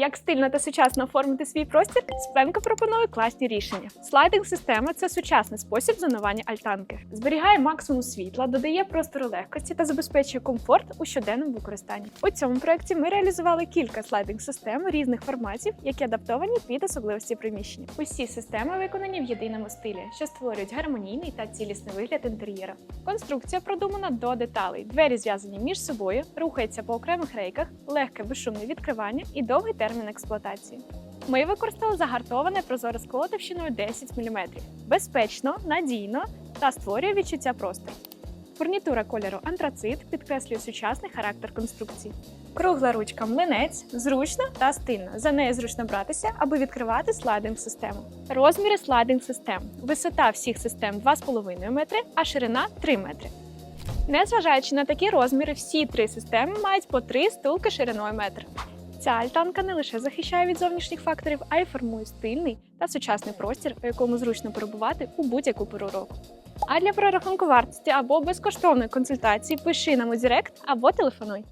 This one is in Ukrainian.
Як стильно та сучасно оформити свій простір, Спленко пропонує класні рішення. Слайдинг-система це сучасний спосіб зонування альтанки. Зберігає максимум світла, додає простору легкості та забезпечує комфорт у щоденному використанні. У цьому проєкті ми реалізували кілька слайдинг-систем різних форматів, які адаптовані під особливості приміщення. Усі системи виконані в єдиному стилі, що створюють гармонійний та цілісний вигляд інтер'єра. Конструкція продумана до деталей. Двері зв'язані між собою, рухаються по окремих рейках, легке безшумне відкривання і довгий термін експлуатації. Ми використали загартоване прозоре скло товщиною 10 мм. Безпечно, надійно та створює відчуття простору. Фурнітура кольору антрацит підкреслює сучасний характер конструкції. Кругла ручка млинець зручно та стильно. За нею зручно братися, аби відкривати слайдинг-систему. Розміри слайдинг-систем. Висота всіх систем 2,5 метри, а ширина 3 метри. Незважаючи на такі розміри, всі три системи мають по три стулки шириною метр. Ця альтанка не лише захищає від зовнішніх факторів, а й формує стильний та сучасний простір, у якому зручно перебувати у будь-яку пору року. А для прорахунку вартості або безкоштовної консультації пиши нам у Директ або телефонуй.